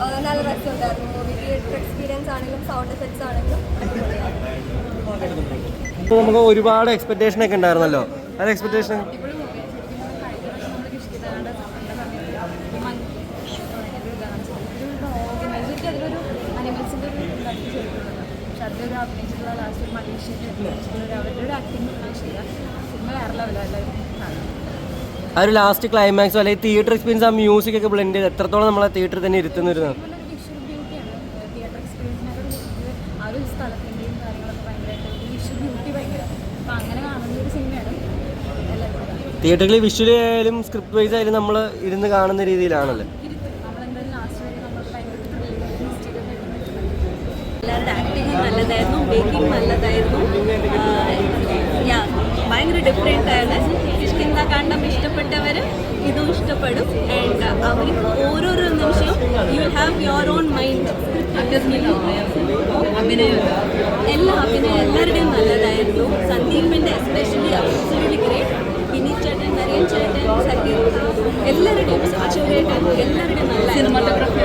നല്ല രസമുണ്ടായിരുന്നു. Movie theatre experience ആണെങ്കിലും സൗണ്ട് എഫക്ട്സ് ആണെങ്കിലും ഇപ്പോൾ നമുക്ക് ഒരുപാട് എക്സ്പെക്ടേഷൻ ഒക്കെ ഉണ്ടായിരുന്നല്ലോ. ആ എക്സ്പെക്ടേഷൻ അഭിനയിച്ചിട്ടുള്ള ലാസ്റ്റ് മലേഷ്യയിൽ ഒരു അവരുടെ ഒരു ആക്ടിങ് ശരിയാ. സിനിമ വേറെ കാണാൻ ആ ഒരു ലാസ്റ്റ് ക്ലൈമാക്സ് അല്ലെങ്കിൽ തിയേറ്റർ എക്സ്പീരിയൻസ് ആ മ്യൂസിക് ഒക്കെ ബ്ലെൻഡ് ചെയ്ത് എത്രത്തോളം നമ്മളെ തിയേറ്ററിൽ തന്നെ ഇരുത്തുന്നൊരു. തിയേറ്ററിൽ വിഷ്വലി ആയാലും സ്ക്രിപ്റ്റ് വൈസ് ആയാലും നമ്മൾ ഇരുന്ന് കാണുന്ന രീതിയിലാണല്ലോ? നമ്മൾ നല്ലതായിരുന്നു ബേക്കിംഗ് നല്ലതായിരുന്നു. ഭയങ്കര ഡിഫറെന്റ് ആണ്. കാണ്ഡം ഇഷ്ടപ്പെട്ടവർ ഇതും ഇഷ്ടപ്പെടും. ആൻഡ് അവർക്ക് ഓരോരോ നിമിഷവും you will have your own mind അഭിനയം എല്ലാ അഭിനയം എല്ലാവരുടെയും നല്ലതായിരുന്നു. സന്ദീപിന്റെ എസ്പെഷ്യലി അബ്സല്യൂട്ട്ലി ഗ്രേറ്റ് വിനീത് ചേട്ടൻ നരയൻ ചേട്ടൻ സന്ദീപ്. എല്ലാവരുടെയും എല്ലാവരുടെയും നല്ല cinematography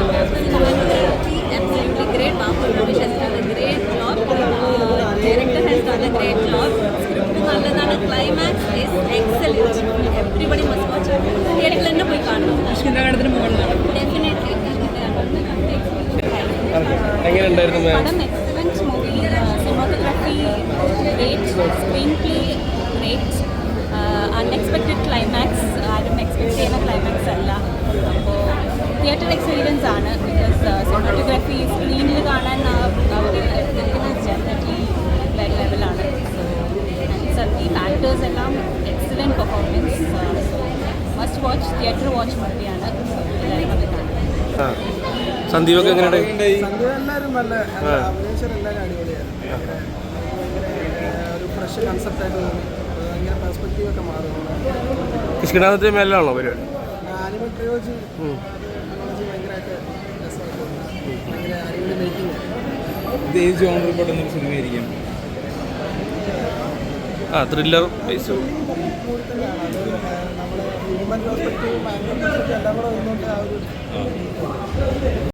climax is excellent everybody must watch തിയേറ്ററിൽ തന്നെ പോയി കാണണം. ഡെഫിനറ്റ്ലി എങ്ങനെ ഉണ്ടായിരുന്നു പടം excellent movie cinematography great screenplay great unexpected climax ആരും എക്സ്പെക്ട് ചെയ്യുന്ന ക്ലൈമാക്സ് അല്ല. അപ്പോൾ തിയേറ്റർ എക്സ്പീരിയൻസ് ആണ് ബിക്കോസ് സിനിമാറ്റോഗ്രാഫി സ്ക്രീനിൽ കാണാൻ excellent performance must watch theatre watch മൂവിയാണ് എല്ലാവരും സന്ദീപൊക്കെ എങ്ങനെയുണ്ട്? എല്ലാവരും നല്ല അഭിനയിച്ചവരെല്ലാവരും അടിപൊളിയാണ്. ഭയങ്കര ഒരു ഫ്രഷ് പെർസ്പെക്റ്റീവ് ഒക്കെ മാറുന്നു കിഷ്കിനാഥത്തെ മേലാണോ പരിപാടി? ആനിമൽ ട്രിയോജി ട്രിയോജി ഭയങ്കരമായിട്ട് ഭയങ്കര അടിപൊളി മേക്കിംഗ് ഇത് ഏത് ജോണറിൽ സിനിമയായിരിക്കും ആ ത്രില്ലർ ബേസ് ഹ്യൂമൻ പെർസ്പെക്റ്റീവ് എല്ലാം കൂടെ വരുന്നുണ്ട് ആ ഒരു